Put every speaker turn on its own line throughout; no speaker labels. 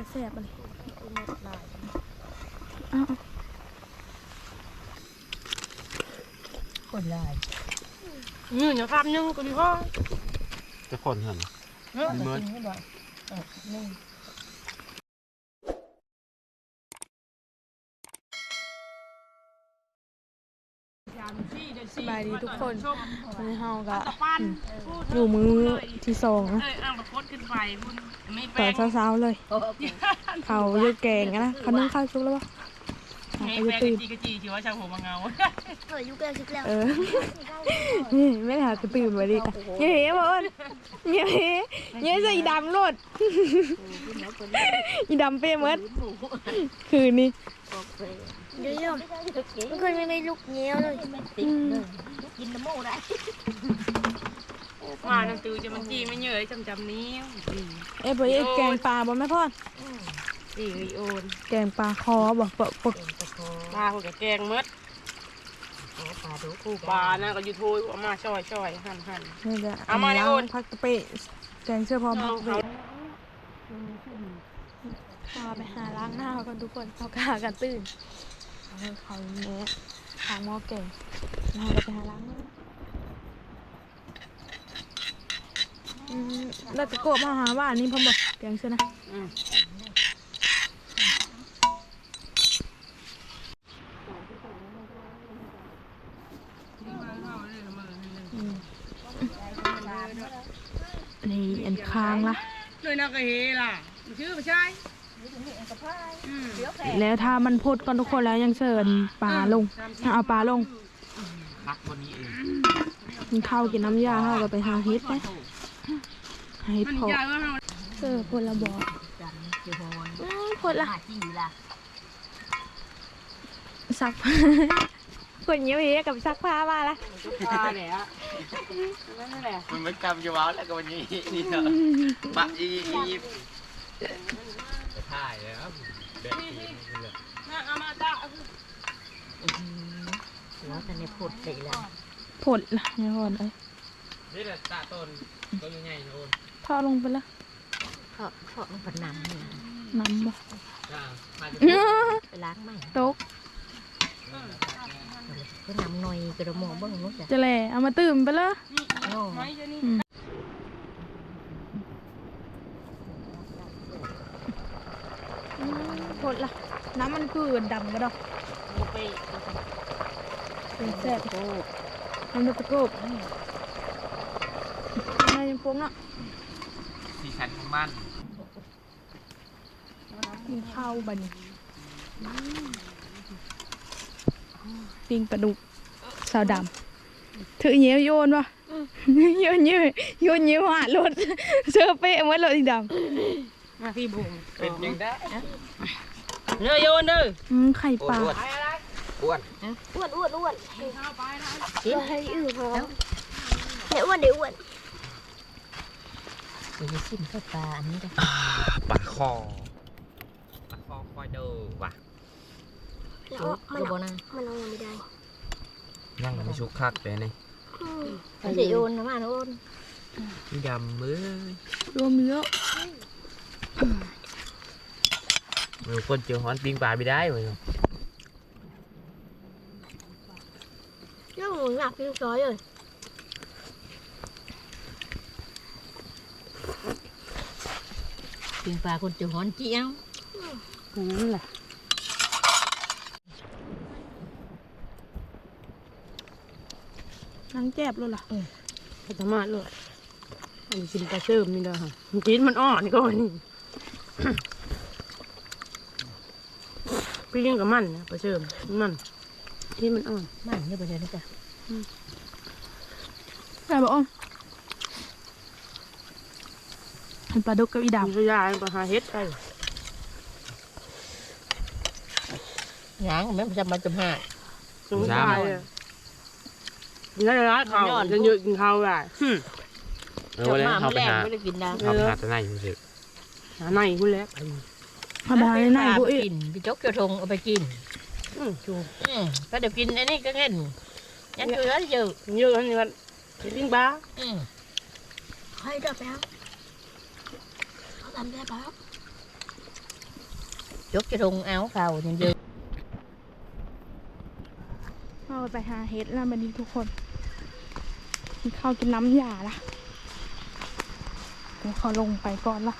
จะแสบไร
เลาย
อ้าว
คนลาย
อืมอย่าคำนึงก็ดีพ่อ
จะคนเหรอ
เออกินไม่บ่เออนึ่ง
สบายดีทุกคนวันนี้เฮาก็
ปั้น
อยู่มือที่สองนะ
เอ้ยอ่างประคดขึ้นไปคุณไม่แป
ต
ล
อน
ง
เช้าๆเลย
โอ้
เขาเยอะแกงอะนะเขานึ่งข้าวชุบแล้วปะอะ
ไม่
เขา
แปล
จะ
ง
ตื่น
จีกะจีจิว่าชาวหัวมังเงา
เออยุคแล้วยุคแล้ว
เออนี่ไม่ได้หากระตื่นมาดิกะเย้เฮ้บ่เอิ้นเย้เฮ้เย้ใส่อีดำโลดอีดำเป้เมดคืนนี้
เดี๋ยวมันเคยไม่ไม่ลูกเงี้ยวเลย
ติดเลยกินน้ำมูได้
มาน้ำตือจะมันจีไม่เหนื่อยจำจำนี้
เอ้ยบ่เอ้ยแกงปลาบ่แม่พ่อน
จีริโอน
แกงปลาคอบ่ปกปก
ตะโก
ปลาคนกับแกงมด
ปลาดูคู่
ปลานะก็อยู่โทยเอามาช่อยช่อยหั่นหั่น
นี่จะ
เอามาเลยโอน
พักกะเปะแกงเสื้อพร้อมพักกะเปะพาไปหาล้างหน้าก่อนทุกคนเขากากันตื่น เอาเขาแม่ทางมอแกงเราจะไปหาล้างหน้าอืมแล้วตะโกบมาหาว่าอันนี้พอบอกแกงเสื้อนะ
อืม
นี่อันค้างละ
เลยนักเฮล่ะชื่อไม่ใช่
แล้วถ้ามันพูดก่อนทุกคนแล้วยังเชิญปลาลงเอาปลาลง
พักวันนี้เอง
กินข้าวกินน้ำยาเขาก็ไปหาเฮ็ดไปหาเฮ็ด
มัน
พอ
ใหญ่ว่าเรา
เออพลละบอก
จันคือฮอน
อื้อพลละ
หาจี้ล่ะ
ซักผ้าคนเยี่ยวเยกับซักผ้ามาละ
ปลาเนี่ยนั่นแหละ
มันไม่จำอยู่ว้าแล้วก็วันนี้นี่เนาะปะอีอีจะ ถ่ายเลยครับแบบนี้นี่เลย
เอามาจ้า
แล้วแต่ในผดใส่ละ
ผลละเนี่ยก่อนเอ้ย
นี่แหละตาต้นต้นยังไงโอน
ทอดลงไปละ
เพราะเพราะมันผนังเนี่ย
น้ำบ่
จ้ามาจะ
อื้อ
ไปล้างใหม่
ตก
ก็นำหน่อยกระหม่อมเบิ้งนู้นจ้ะ
จะแหล่เอามาตื่มไปละ
โน่
ไม่ใช่นี่
ผลละน้ำมันคือดำก็ดอก
ไป
เป็นแซ่บ
โอ้
น้ำตะโกบนายยังพงอะ
สีสันของมัน
กินข้าวบันปิ้งปลาดุกสาวดำถือเงี้ยวโยนวะโยนเงี้ยวโยนเงี้ยวหารถเสื้อเป๊ะเมือนรถสีดำ
มาพี่บุ๋ม
เป็นยังได้
เนื้อโยนเด้อ
อืมไข่ปลา
อ้วนอ้วน
อ้วนอ้วนอ้วน
กิน
ให้อือพอเดี๋ยวอ้วนเดี๋ยวอ้วน
เดี๋ยวสิ้นเข้าปลาอันนี้จ้ะ
ปลาคอปลาคอคอยเด้อว่ะ
แล้ว
โอ้
มัน
กระบอกนะ
มันเอายังไม่ได้
ยังไม่ชุกคักเลยนี่
อืม
ไปเดี๋ยวโอนนะมาโอน
ยำมือ
รวมเยอะ
มือ คนเจอฮ้อนปิ้งปลาไม่ได้เลย
เรื่องหมูหนักเป็นร้อยเลย
กินปลาคนจะหอนจี้เอ้า
นั่นแหละ
นังแจ็บเลยล่ะ
ธรรมะเลยอันนี้กินปลาเชื่อมนี่เด้อค่ะมันกินมันอ่อนก่อนนี่ พี่ยังกับมันนะปลาเชื่อมมันที่มันอ่อน
มันเนี่ยประเดี๋ยวนี้จ้ะ
ใช่บอกอ้อมเห็นปลาดุกกับอี
มี
ดำ
ขยายปลาหาเฮ็ดไป
หยางแม่ประจำมาจำห้า
สงสารเลยกินได้ร้ายเขาจะเยอะกินข้าวได้หึ
เออวันนี้
มา
เขา
แร
ไป
ง
หา
ไม่ได้กินนะ
เขาไปหาตัวไหนอยู่สิ
หาในคุณแล้ว
มาบายในไหนบุ
ไป
อี
กินไปจกเกียวทงเอาไปกิน
อืม
ชูอืมก็เดี๋ยวกินไอ้นี่ก็เห็นยังเกลืออยู่
เยอะอันนี้กันปิ้งปลา
อืม
ให้จับแล้วเขาทำได้ปะ
ยกจะทงเอาเขายังเยอะ
เราไปหาเห็ดแล้วมันนี้ทุกคนกินข้าวกินน้ำยาละเดี๋ยวเขาลงไปก่อนละ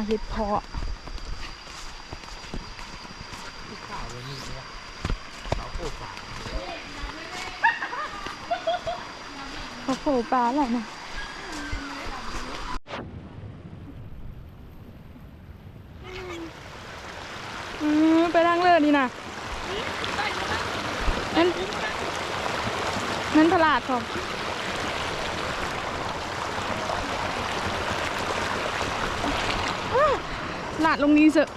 าเห็ดเพาะเขาโผล่ปลาอะไรนะอืมไปล้างเลือดดีนะนั่นนั่นตลาดของอ้าวต ลาดลงนี้เสอะ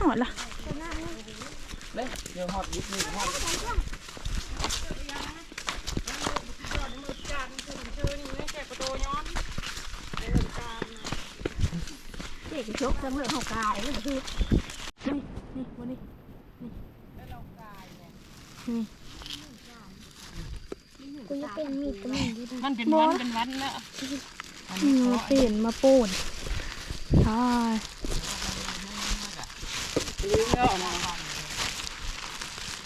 หอดละ
เดี๋ยวฮอดยิบนี่ฮอด
เด็กยกจำเรื่องของกายนี่คือ
นี่นี่วันนี้นี่นี่
กูจะเป็นมีดกระมิ่งด้วย
มันเป็นวันเป็นวันแล้ว
นี่มาเปลี่ยนมาป่นใช่
ลิ้นก็ออกมา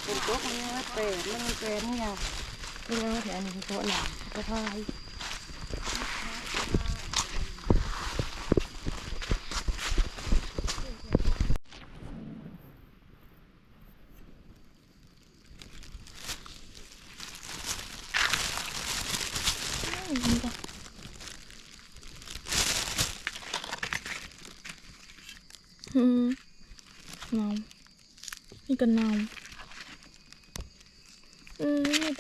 เป็นโต๊ะมันเป็ดมันเป็นเนี่ยนี่ยังแถวนี้โต๊ะหนาก็พาย
อืมเนา นี่ก็เนาอืมนี่แ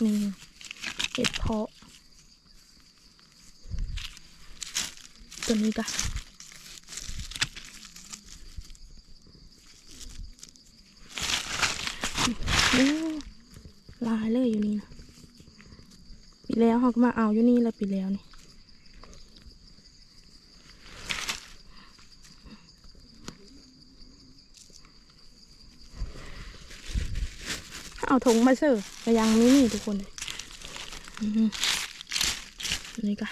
นเนาอันนี้กินจากอันก็กินบีบีบมันนี่เห็ดเพาะ ตัวนี้กะโอ้ลายเลยอยู่นี่นะปีแล้วเขาก็มาเอาอยู่นี่แล้วปีแล้วนี่ เอาถุงมาเสิร์ฟก็ยังไม่นี่ทุกคนอันนี่ก็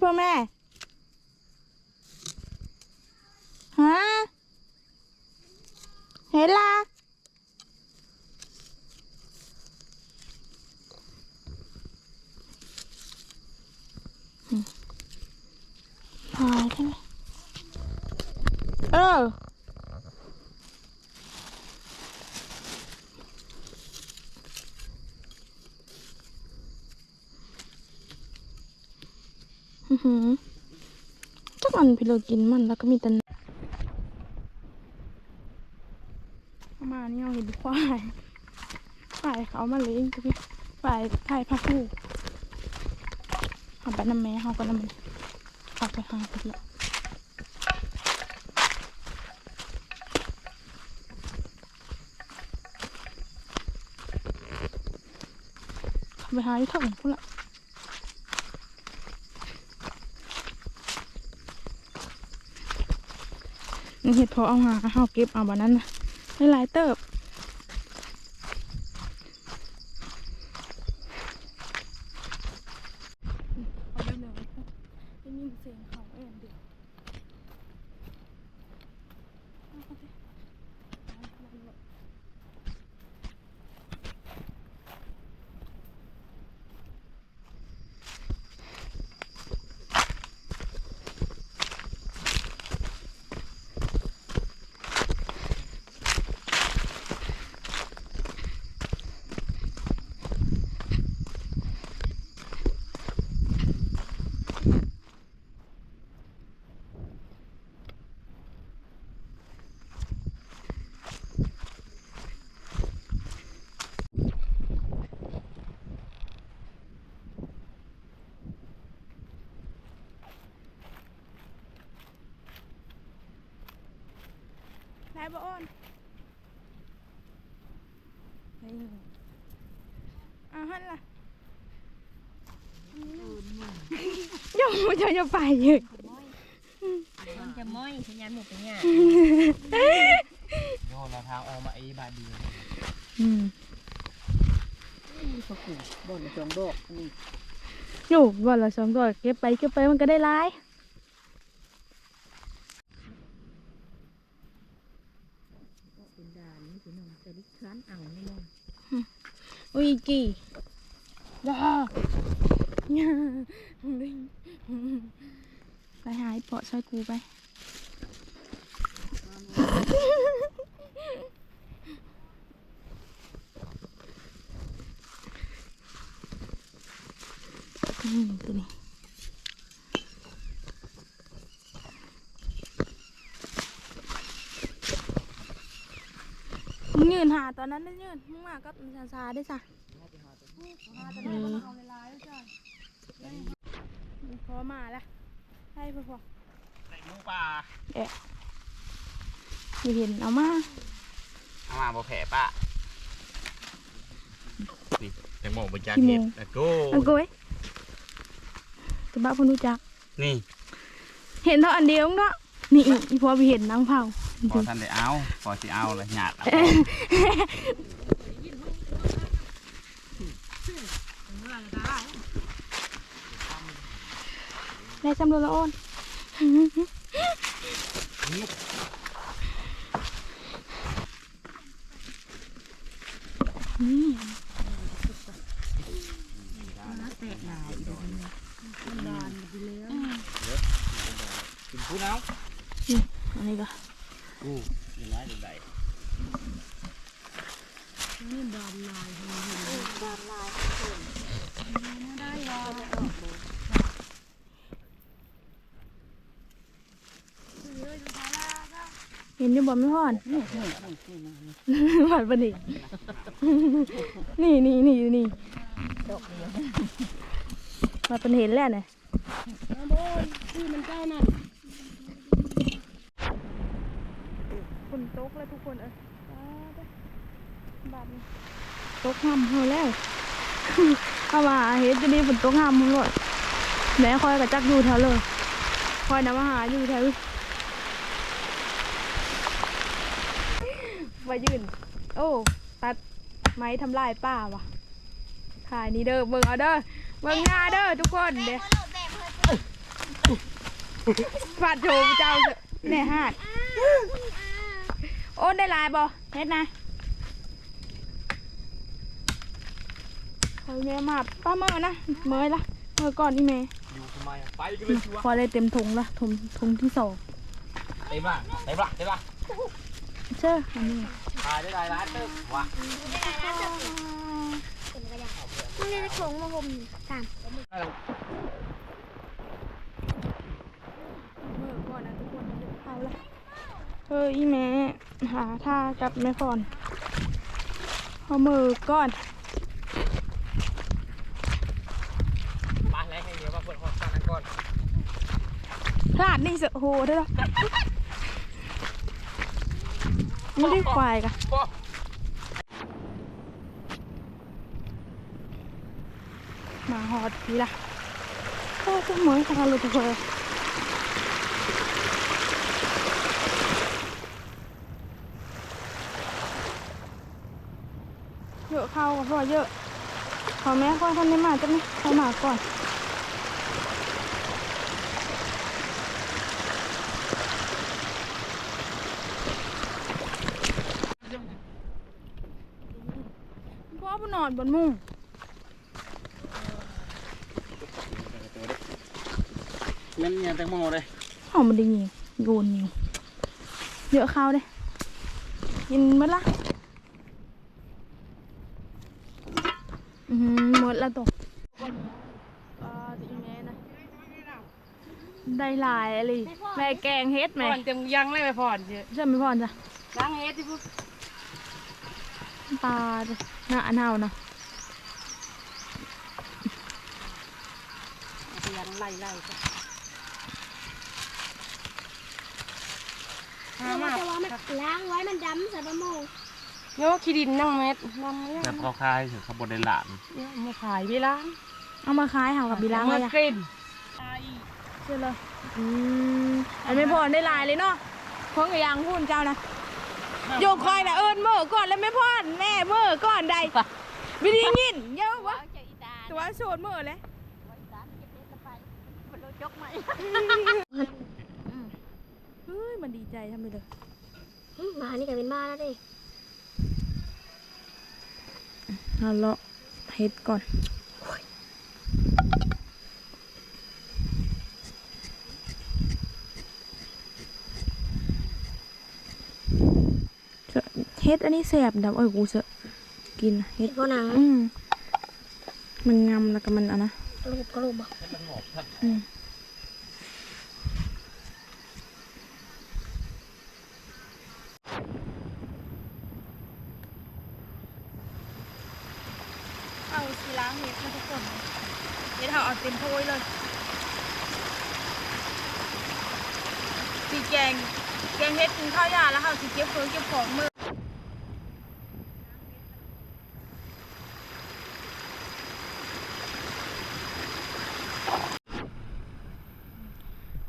พ่อแม่ ฮะ เห็นละอืมพอใช่ไหมเออ อือหือจะอันพี่เรากินมันแล้วก็มีแต่มาณนี้เราเห็นควายควายเขามาเลี้ยงก็พี่ควายไทยพักผู้เอาไปน้ำแม่เขาก็น้ำมันเอาไปหาไปละไปหาที่ถังพุ่นละ นี่เห็ดพอเอาหาเอาเก็บเอาแบบนั้นนะได้หลายเติบเอาไปเลยได้ยินเสียงเขาเองเดียวเอาไปเอาไป นายบอ้อนนี่อ่าฮันล่ะยังไม่จะจะไปเลย
มันจะม้อยพยายามหมดไปเนี่ย
โยนเราทางออกมาไอ้บาดี
อืม
เขาขู่บ่นจงดอกนี่
อยู่วันละสองตัวเก็บไปเก็บไปมันก็ได้หลาย
เป็นดานนี่พี่น้องจะดิคันเอาแน่นอน
อุ้ยกี่ดาเนี่ยไปหายเปาะช่วยกูไปอืมตัวนี้มึงยื นหาตอนนั้นได้ยืนมึงมากับซาซาได้จ้ะมึงพอมาแล้วให้พอพอ
ใส่หมูป่า
ไม่เห็นเอามา
เอามาบ่แผลป่ะนี่แตงโมบนจานเห็ดแล้วก็
เอากูไว้จะบ้าคนรู้จัก
นี่
เห็นเท่าอันเดียวเนาะนี่อีอีพอไปเห็นนางเผา
พอท่านได้เอาพอสิเอาเลยหยาดเอา
ได้จำรวนละโอนนี่
กินผู้เอา
อันนี้ก็
อู้ยังไงยังไง
เห็นอยู่ บ่ไม่พอนหวานปะนี่นี่นี่นี่นี่มาเป็นเห็นแล้วเนี่ย
ที่มันเจ้านั่น
ฝนตกแล้วทุกคนเอ้ยบาดนี้ตกห้ำเฮาแล้วเอามาเฮ็ดจะนี่ฝนตกห้ำเฮาเลยแม่คอยกับจักอยู่แถวเลยคอยนำมาหาอยู่แถว ว่ายืน โอ้ ตัดไม้ทำลายป้าวะถ่ายนี่เด้อเบิ่งเอาเด้อเบิ่งหน้าเด้อทุกคนเด้อฟาดโชว์เจ้าแน่ฮาด โอ้ได้หลายบ่เฮ็ดนะคอยแม่มาป้าเมื่อนะเมื่อยละเมื่อก่อนนี่แม่
อยู่ทำไมไปกันเลยชัว
พอได้เต็มถุงละถุงถุงที่สอง
เต็มละเต็มละเต็มละ
เชื่ออันนี้
ตายได้หลายล้านเติมว่ะ
มันเลยจะโขงมาห่มตาม
เมื่ออีแม่หาท่ากับแม่พรเอามือก่อน
มาแล้วให้เดี๋ยวมาเปิดห้องกันก่อน
พลาดนี่เสอะโหเด้อ ไม่ได้ควายกะมาหอดทีละโอ้ทุกมื้อค่ะเลยทุกคนเยอะเข้าก็พอเยอะขอแม่ค่อยคนนี้มาจะไหมเขามาก่อน พ่ อไปนอนบนมุ้ง
แม่นยังแตงโมเลย
หอมมันดีงี้โยนนี่เยอะข้าวเลยกินหมดละอือหือหมดละตกอ่าดีแม่นะได้หลายอะไรแม่แกงเฮ็ดไหม
ผ่อนเต็มยังเลยไปผ่อนเยอะ
ใช่ไหมพ่อจ้ะ
ล้างเฮ็ดที่พูด
ปลาจ้ะ หน้าอันเฮานะ
ยังไล่ไล่กันหา
แต่
มา
ว่ามันล้างไว้มันดำใส่ประโมง
โยกขี้ดินนั่งเม็ดนั่งเม็ด
แบบเขาคายถึงขบวนในหลาน
มาขายไปล้าง
เอามาคล้ายเฮากับบีล้างเลย
มา
อะ
กลิ่น
เชื่อเลยอืมอันไม่พอได้หลายเลยเนาะพงกับยางพูนเจ้านะ โยกคอยนะเอิญเมื่อก่อนแล้วไม่พอดแม่เมื่อก่อนใดวิธีงินเยอะวะตัวโสดเมื่อเลยเฮ้ยมันดีใจทำไมเลย
หึหมานี่ก็เป็นบ้าแล้วดิ
เอาเลาะเฮ็ดก่อน เสอะเฮ็ดอันนี้แสบดับเอ้ยกูเสอะกินเฮ็
เห็
ด
ดพอหนัง
อืมมันงำแล้วก็มันเอะนะ
กระโหลกกระโหลกบ่
อืมเอาสีล้างเห็ดนะทุกคนเห็ดเอาเอาเต็มถ้วยเลยสีแกง แกงเห็ดกินข้าวยาแล้วเขาสีเก็บเพิ่งเก็บของมือ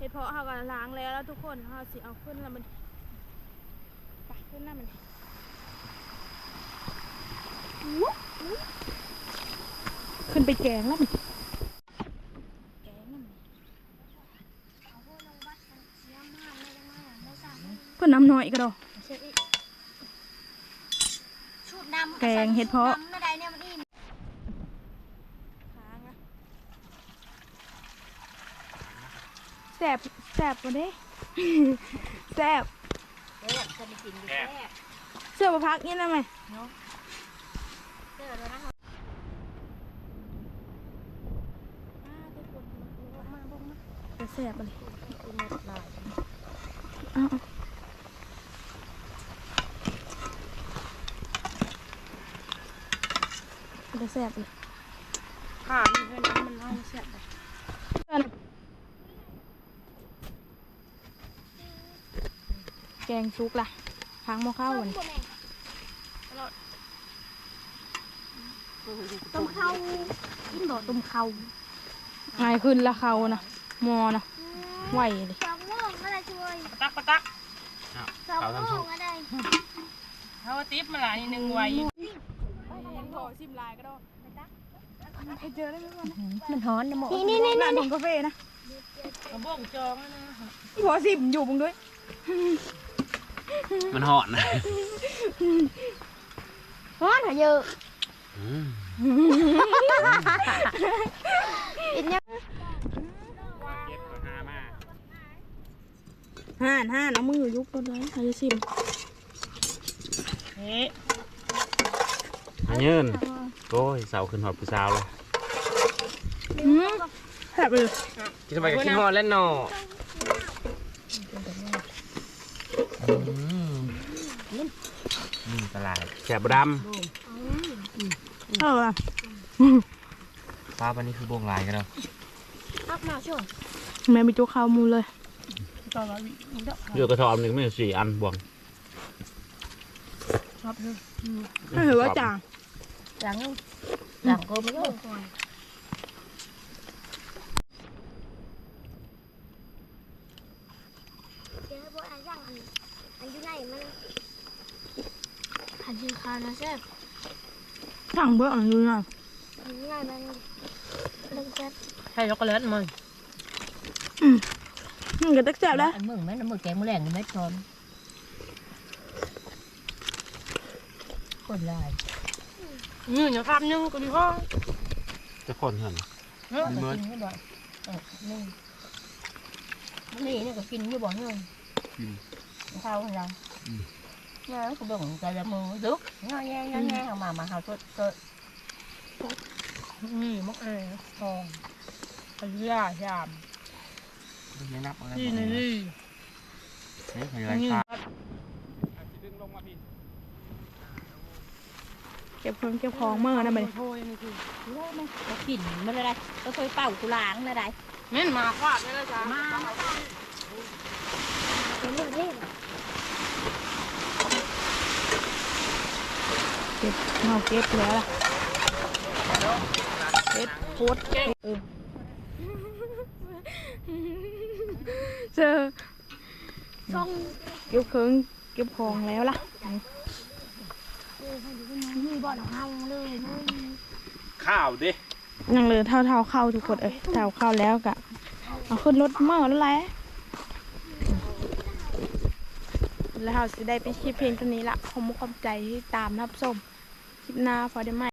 เห็ดเพาะเขาก็ล้างแล้วแล้วทุกคนเขาสิเอาขึ้นแล้วมันไปขึ้นหน้ามันอุ๊ยอุ๊ยขึ้นไปแกงแล้วมันแกงนั่นมันเพื่อนน้ำน้อยก็ดอก
ชุดดำ
แกงเห็ดเพาะ
ดำไม่ได้เนี่ยมันอิ่ม
ค้างอะแสบแสบมาเด้ แสบเสื้อมาพักนี่นะไหมจะแสบอะไรเอาเอาจะแสบเลย
ขามีเพื่อนน้ำมันน้อยเสียไป
กงซุกล่ะพังหมอข้าววันนี้
ต้มข้าวกินบ่ต้มข้าว
ง่ายขึ้นละเขานะมอนะไหวเลย
สองโมงอะไรช่วย
ตักปะตัก
สองโมงอะไร
เขาติ๊บมาหลายหนึ่งไว้
ขอชิมลายก็ได้ไปเจอได้ไหมวันนี้
มันฮ้อนนะหมนี่นี่นี่
ร้านของกาแฟนะ
กระบ้องจองนะ
พี่พอสิมอยู่มึงด้วย
มันหอนนะ
ฮ้อนเหรอเยอะอินยัง
เก็บมาหามา
ห่านห่านเอามือยุบรถเลยใครจะชิม
เฮ้
อันยืนโอ้ยเสาขึ้นหอบผู้สาวเลย
อืมแสบเลย
กินไปกับขี้หอดแล้วหนอ ตลาด
แฉบบด
เออ
ฟ้าวันนี้คือโบงลายกันแล้ว
อัพมาช่วง
แม่มีจุกข้าวมูลเลย
ตอนนี้มันก็ำ
เรือกระทอมหนึ่งไม่สี่อันบวง
ชอบเลย
ไม่ถือว่าจาง
หลังหลังก็ไม่รู้
เดี๋ยวพวกอันย่างอันอันอยู่ไหนมันหันยืนคานะ แซ่บ
สั่งเบอร์อันดูหน่อย
อันอยู่ไหนมันเลิกแซ่บ
ใช่ช็อกโกแลตมัน
มันก็ตักแซ่บแล้ว
อันมึงไหมน้ำมือแกงมือแรงนี่ไหมชอนคนลาย
นี่อย่าทำยังก็ดีพ่อ
จะคนเห็น
เออกินไม่บ่อยเออนี่นี่นี่ก็กินอยู่บ่อยเลยข้าวของเรา เนี่ยก็บ่งใจละมือดุง่ายแง่ง่ายแง่ออกมามาหาตัวตัว
นี่มักเอ๋ทองอันยาชาม
ไม่นับอะไร
นี่นี่นี่
เฮ้ยเฮ้ยชา
เก็บเครื่องเก็บของเมื่อนะบัดนี้
โทยนี่คือ
ก็กินมันอะไรก็เคยเป่ากุหลาบอะไร
แม่นมาฟาดได้แล้วจ้ามา
เป็นเรื่องเล่น
เก็บเอาเก็บแล้วล่ะเก็บโคตรเออเจอ
ช่อง
เก็บเครื่องเก็บของแล้วล่ะ
มีบ่อนเฮาเลย
ข้าวดิ
ยังเลือเท่าเท่าเข้าทุกคนเอ้ยเท่าเข้าแล้วกะเอาขึ้นรถเมื่อแล้วแหละแล้วเราสิได้ไปคลิปเพลงตัวนี้ละขอบคุณขอบใจที่ตามรับชม คลิปหน้าพอได้ไหม